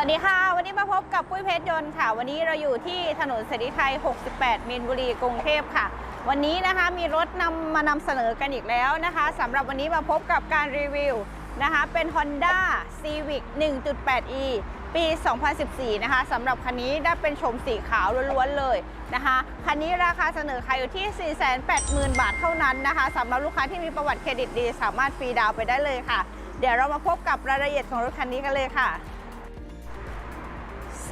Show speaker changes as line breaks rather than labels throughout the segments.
วัสดีค่ะ วันนี้มาพบกับปุ้ยเพชรยนต์ค่ะ วันนี้เราอยู่ที่ถนนเสรีไทย 68 มีนบุรี กรุงเทพค่ะ วันนี้นะคะมีรถนำมานำเสนอกันอีกแล้วนะคะสำหรับวันนี้มาพบกับการรีวิวนะคะ เป็น Honda Civic 1.8e ปี 2014 นะคะสำหรับคันนี้ได้เป็นชมสีขาวล้วนๆเลยนะคะ คันนี้ราคาเสนอขายอยู่ที่ 480,000 บาทเท่านั้นนะคะสำหรับลูกค้าที่มีประวัติเครดิตดี สามารถฟรีดาวน์ไปได้เลยค่ะ เดี๋ยวเรามาพบกับรายละเอียดของรถคันนี้กันเลยค่ะ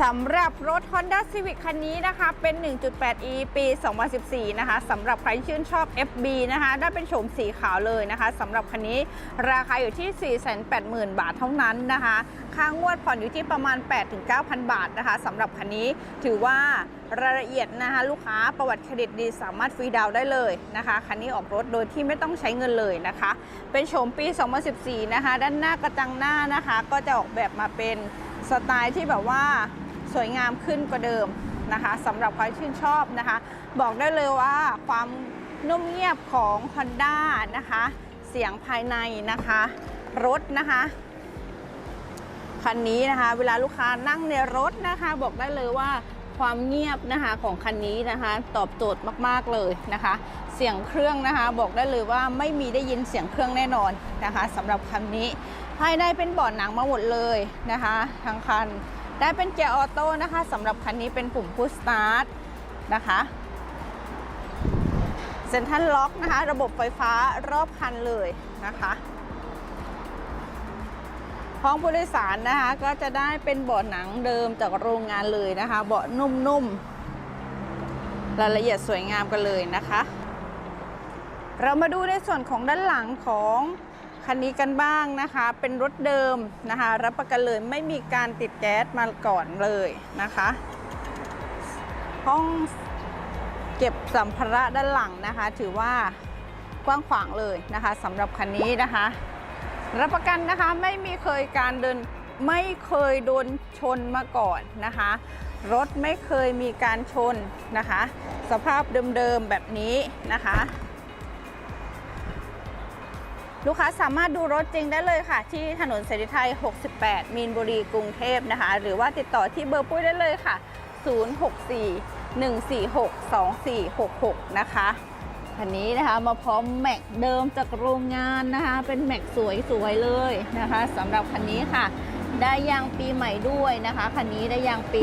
สำหรับรถ Honda Civic คันนี้นะคะ เป็น 1.8e ปี 2014 นะคะสำหรับใครชื่นชอบ FB นะคะ ได้เป็นโฉมสีขาวเลยนะคะสำหรับคันนี้ราคาอยู่ที่ 480,000 บาทเท่านั้นนะคะ ค่างวดผ่อนอยู่ที่ประมาณ 8-9,000 บาทนะคะสำหรับคันนี้ถือว่ารายละเอียดนะคะลูกค้าประวัติเครดิตดีสามารถฟรีดาวน์ได้เลยนะคะคันนี้ออกรถโดยที่ไม่ต้องใช้เงินเลยนะคะ เป็นโฉมปี 2014 นะคะ ด้านหน้ากระจังหน้านะคะ ก็จะออกแบบมาเป็นสไตล์ที่แบบว่า สวยงามขึ้นกว่าเดิมนะคะสำหรับใครชื่นชอบนะคะ บอกได้เลยว่าความนุ่มเงียบของ Honda นะคะ เสียงภายในนะคะ รถนะคะคันนี้นะคะ เวลาลูกค้านั่งในรถนะคะ บอกได้เลยว่าความเงียบนะคะของคันนี้นะคะ ตอบโจทย์มากๆเลยนะคะ เสียงเครื่องนะคะ บอกได้เลยว่าไม่มีได้ยินเสียงเครื่องแน่นอนนะคะสำหรับคันนี้ภายในเป็นเบาะหนังมาหมดเลยนะคะทั้งคัน ได้เป็นเกียร์ออโต้นะคะสำหรับคันนี้เป็นปุ่มพุชสตาร์ทนะคะเซ็นทรัลล็อกนะคะ ระบบไฟฟ้ารอบคันเลยนะคะห้องผู้โดยสารนะคะ ก็จะได้เป็นเบาะหนังเดิมจากโรงงานเลยนะคะ เบาะนุ่มๆรายละเอียดสวยงามกันเลยนะคะ เรามาดูในส่วนของด้านหลังของ คันนี้กันบ้างนะคะ เป็นรถเดิมนะคะ รับประกันเลยไม่มีการติดแก๊สมาก่อนเลยนะคะ ห้องเก็บสัมภาระด้านหลังนะคะ ถือว่ากว้างขวางเลยนะคะสำหรับคันนี้นะคะ รับประกันนะคะไม่มีเคยการเดินไม่เคยโดนชนมาก่อนนะคะ รถไม่เคยมีการชนนะคะ สภาพเดิมๆแบบนี้นะคะ ลูกค้าสามารถดูรถจริงได้เลยค่ะ ที่ถนนเสรีไทย 68 มีนบุรีกรุงเทพนะคะ หรือว่าติดต่อที่เบอร์ปุ้ยได้เลยค่ะ 064 146 2466 นะคะคันนี้นะคะมาพร้อมแม็กเดิมจากโรงงานนะคะ เป็นแม็กสวยๆเลยนะคะสำหรับคันนี้ค่ะ ได้ยางปีใหม่ด้วยนะคะคันนี้ได้ยางปี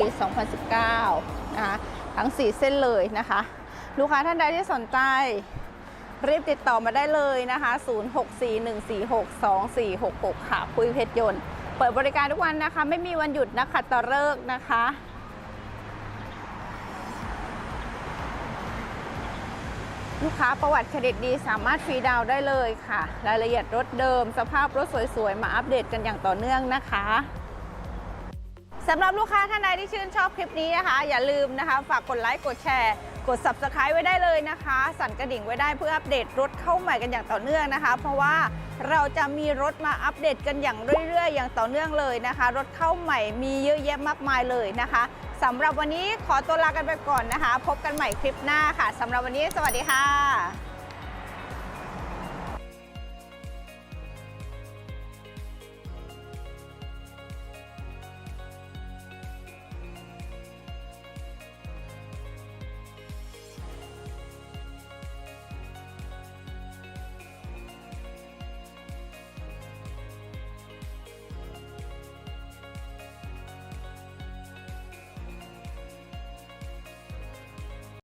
2019 นะคะทั้ง 4 เส้นเลยนะคะ ลูกค้าท่านใดที่สนใจ รีบติดต่อมาได้เลยนะคะ 0641462466 ค่ะ คุยเพชรยนต์ เปิดบริการทุกวันนะคะ ไม่มีวันหยุดนะคะต่อเลิกนะคะลูกค้าประวัติเครดิตดีสามารถฟรีดาวน์ได้เลยค่ะ รายละเอียดรถเดิม สภาพรถสวยๆ มาอัปเดตกันอย่างต่อเนื่องนะคะสำหรับลูกค้าท่านใดที่ชื่นชอบคลิปนี้นะคะ อย่าลืมนะคะ ฝากกดไลค์กดแชร์ กด subscribe ไว้ได้เลยนะคะ สั่นกระดิ่งไว้ได้เพื่ออัปเดตรถเข้าใหม่กันอย่างต่อเนื่องนะคะ เพราะว่าเราจะมีรถมาอัปเดตกันอย่างเรื่อยๆ อย่างต่อเนื่องเลยนะคะ รถเข้าใหม่มีเยอะแยะมากมายเลยนะคะสำหรับวันนี้ขอตัวลากันไปก่อนนะคะ พบกันใหม่คลิปหน้าค่ะสำหรับวันนี้สวัสดีค่ะ